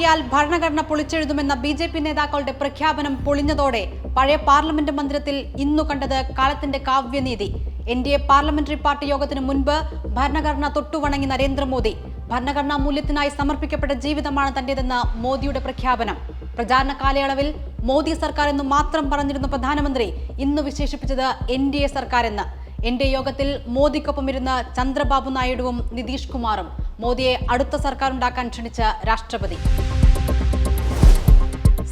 കിട്ടിയാൽ ഭരണഘടന പൊളിച്ചെഴുതുമെന്ന B J P നേതാക്കളുടെ പ്രഖ്യാപനം പൊളിഞ്ഞതോടെ പഴയ പാർലമെന്റ് മന്ദിരത്തിൽ ഇന്നു കണ്ടത് കാലത്തിന്റെ കാവ്യനീതി. N D A parliamentary party യോഗത്തിന് മുൻപ് ഭരണഘടന തൊട്ടുവണങ്ങി നരേന്ദ്രമോദി. ഭരണഘടനാ മൂല്യത്തിനായി സമർപ്പിക്കപ്പെട്ട ജീവിതമാണ് തന്റേതെന്ന മോദിയുടെ പ്രഖ്യാപനം. പ്രചാരണ കാലയളവിൽ മോദി സർക്കാർ എന്ന് മാത്രം പറഞ്ഞിരുന്ന പ്രധാനമന്ത്രി ഇന്ന് വിശേഷിപ്പിച്ചത് എൻ ഡി എ സർക്കാർ എന്ന് എൻ ഡി എ യോഗത്തിൽ മോദിക്കൊപ്പം ഇരുന്ന് ചന്ദ്രബാബു നായിഡുവും നിതീഷ് കുമാറും. മോദിയെ അടുത്ത സർക്കാർ ഉണ്ടാക്കാൻ ക്ഷണിച്ച രാഷ്ട്രപതി.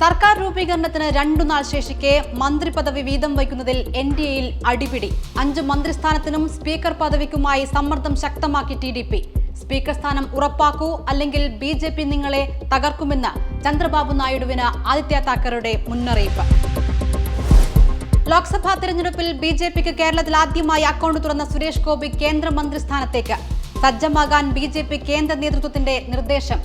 സർക്കാർ രൂപീകരണത്തിന് രണ്ടു നാൾ ശേഷിക്കെ മന്ത്രി പദവി വീതം വയ്ക്കുന്നതിൽ എൻ ഡി എയിൽ അടിപിടി. അഞ്ച് മന്ത്രിസ്ഥാനത്തിനും സ്പീക്കർ പദവിക്കുമായി സമ്മർദ്ദം ശക്തമാക്കി ടി ഡി പി. സ്പീക്കർ സ്ഥാനം ഉറപ്പാക്കൂ അല്ലെങ്കിൽ ബി ജെ പി നിങ്ങളെ തകർക്കുമെന്ന് ചന്ദ്രബാബു നായിഡുവിന് ആദിത്യ താക്കറുടെ മുന്നറിയിപ്പ്. ലോക്സഭാ തെരഞ്ഞെടുപ്പിൽ ബി ജെ പിക്ക് കേരളത്തിൽ ആദ്യമായി അക്കൗണ്ട് തുറന്ന സുരേഷ് ഗോപി കേന്ദ്രമന്ത്രി സ്ഥാനത്തേക്ക് സജ്ജമാകാൻ ബി ജെ പി കേന്ദ്ര നേതൃത്വത്തിന്റെ നിർദ്ദേശം.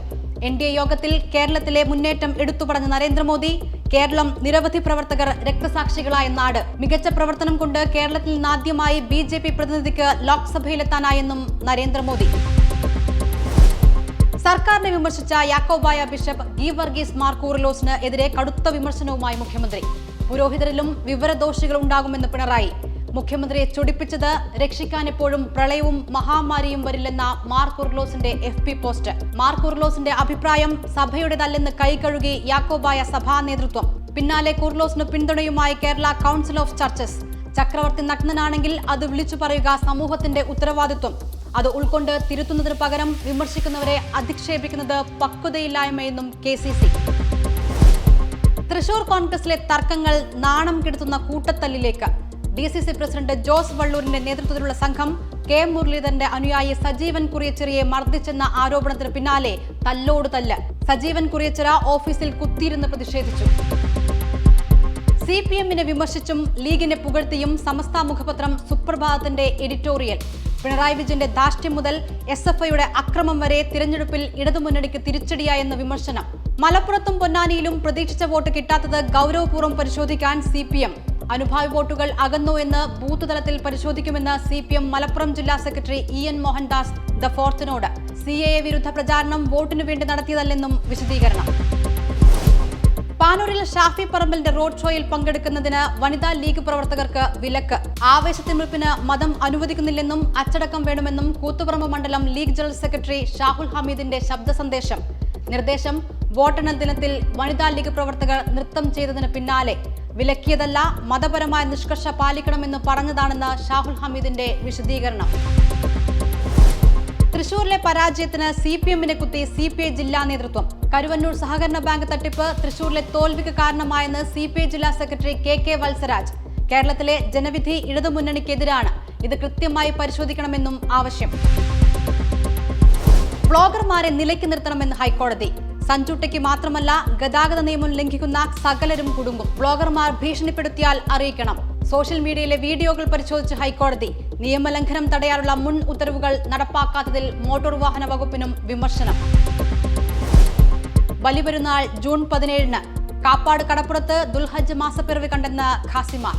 എൻ ഡി എ യോഗത്തിൽ കേരളത്തിലെ മുന്നേറ്റം എടുത്തു പറഞ്ഞ നരേന്ദ്രമോദി കേരളം നിരവധി പ്രവർത്തകർ രക്തസാക്ഷികളായ നാട് മികച്ച പ്രവർത്തനം കൊണ്ട് കേരളത്തിൽ നിന്നാദ്യമായി ബി ജെ പി പ്രതിനിധിക്ക് ലോക്സഭയിലെത്താനായെന്നും നരേന്ദ്രമോദി. സർക്കാരിനെ വിമർശിച്ച യാക്കോബായ ബിഷപ്പ് ഗീ വർഗീസ് മാർക്കൂറിലോസിന് എതിരെ കടുത്ത വിമർശനവുമായി മുഖ്യമന്ത്രി. പുരോഹിതരിലും വിവരദോഷികൾ ഉണ്ടാകുമെന്ന് പിണറായി. മുഖ്യമന്ത്രിയെ ചൊടിപ്പിച്ചത് രക്ഷിക്കാൻ എപ്പോഴും പ്രളയവും മഹാമാരിയും വരില്ലെന്ന മാർ കുർലോസിന്റെ എഫ് പി പോസ്റ്റ്. മാർ കുർലോസിന്റെ അഭിപ്രായം സഭയുടേതല്ലെന്ന് കൈകഴുകി യാക്കോബായ സഭാ നേതൃത്വം. പിന്നാലെ കുർലോസിന് പിന്തുണയുമായി കേരള കൗൺസിൽ ഓഫ് ചർച്ചസ്. ചക്രവർത്തി നഗ്നനാണെങ്കിൽ അത് വിളിച്ചു പറയുക സമൂഹത്തിന്റെ ഉത്തരവാദിത്വം. അത് ഉൾക്കൊണ്ട് തിരുത്തുന്നതിന് പകരം വിമർശിക്കുന്നവരെ അധിക്ഷേപിക്കുന്നത് പക്വതയില്ലായ്മയെന്നും കെ സി സി. തൃശൂർ കോൺഗ്രസിലെ തർക്കങ്ങൾ നാണം കെടുത്തുന്ന കൂട്ടത്തല്ലിലേക്ക്. D C C president Jose വള്ളൂരിന്റെ നേതൃത്വത്തിലുള്ള സംഘം കെ മുരളീധരന്റെ അനുയായി സജീവൻ കുറിയച്ചിറയെ മർദ്ദിച്ചെന്ന ആരോപണത്തിന് പിന്നാലെ തല്ലോട് തല്ല്. സജീവൻ കുറിയച്ചിറ ഓഫീസിൽ കുത്തിയിരുന്ന് പ്രതിഷേധിച്ചു. സി പി എമ്മിനെ വിമർശിച്ചും ലീഗിനെ പുകഴ്ത്തിയും സമസ്ത മുഖപത്രം സുപ്രഭാതത്തിന്റെ എഡിറ്റോറിയൽ. പിണറായി വിജയന്റെ ദാഷ്ട്യം മുതൽ എസ് എഫ് ഐയുടെ അക്രമം വരെ തിരഞ്ഞെടുപ്പിൽ ഇടതുമുന്നണിക്ക് തിരിച്ചടിയായെന്ന വിമർശനം. മലപ്പുറത്തും പൊന്നാനിയിലും പ്രതീക്ഷിച്ച വോട്ട് കിട്ടാത്തത് ഗൗരവപൂർവം പരിശോധിക്കാൻ സി അനുഭാവി വോട്ടുകൾ അകന്നു എന്ന് ബൂത്ത് തലത്തിൽ പരിശോധിക്കുമെന്ന് സി പി എം മലപ്പുറം ജില്ലാ secretary E N Mohandas the ഫോർത്തിനോട് C A വിരുദ്ധ പ്രചാരണം വോട്ടിനു വേണ്ടി നടത്തിയതല്ലെന്നും വിശദീകരണം. പാനൂരിൽ ഷാഫി പറമ്പിലിന്റെ റോഡ് ഷോയിൽ പങ്കെടുക്കുന്നതിന് വനിതാ ലീഗ് പ്രവർത്തകർക്ക് വിലക്ക്. ആവേശത്തിമിർപ്പിന് മതം അനുവദിക്കുന്നില്ലെന്നും അച്ചടക്കം വേണമെന്നും കൂത്തുപറമ്പ് മണ്ഡലം ലീഗ് ജനറൽ സെക്രട്ടറി ഷാഹുൽ ഹമീദിന്റെ ശബ്ദ സന്ദേശം. നിർദ്ദേശം വോട്ടെണ്ണൽ ദിനത്തിൽ വനിതാ ലീഗ് പ്രവർത്തകർ നൃത്തം ചെയ്തതിന് പിന്നാലെ. വിലക്കിയതല്ല മതപരമായ നിഷ്കർഷ പാലിക്കണമെന്ന് പറഞ്ഞതാണെന്ന് ഷാഹുൽ ഹമീദിന്റെ വിശദീകരണം. തൃശൂരിലെ പരാജയത്തിന് സി പി എമ്മിനെ കുത്തി സി പി ഐ ജില്ലാ നേതൃത്വം. കരുവന്നൂർ സഹകരണ ബാങ്ക് തട്ടിപ്പ് തൃശൂരിലെ തോൽവിക്ക് കാരണമായെന്ന് സി പി ഐ ജില്ലാ സെക്രട്ടറി കെ കെ വത്സരാജ്. കേരളത്തിലെ ജനവിധി ഇടതുമുന്നണിക്കെതിരാണ്. ഇത് കൃത്യമായി പരിശോധിക്കണമെന്നും ആവശ്യം. ബ്ലോഗർമാരെ നിലയ്ക്ക് നിർത്തണമെന്ന് ഹൈക്കോടതി. സഞ്ചുട്ടയ്ക്ക് മാത്രമല്ല ഗതാഗത നിയമം ലംഘിക്കുന്ന സകലരും കുടുങ്ങും ബ്ലോഗർമാർ ഭീഷണിപ്പെടുത്തിയാൽ അറിയിക്കണം. സോഷ്യൽ മീഡിയയിലെ വീഡിയോകൾ പരിശോധിച്ച് ഹൈക്കോടതി നിയമലംഘനം തടയാനുള്ള മുൻ ഉത്തരവുകൾ നടപ്പാക്കാത്തതിൽ മോട്ടോർ വാഹന വകുപ്പിനും വിമർശനം. ബലിപെരുന്നാൾ ജൂൺ പതിനേഴിന് കാപ്പാട് കടപ്പുറത്ത് ദുൽഹജ്ജ് മാസപ്പിറവി കണ്ടെന്ന് ഖാസിമാർ.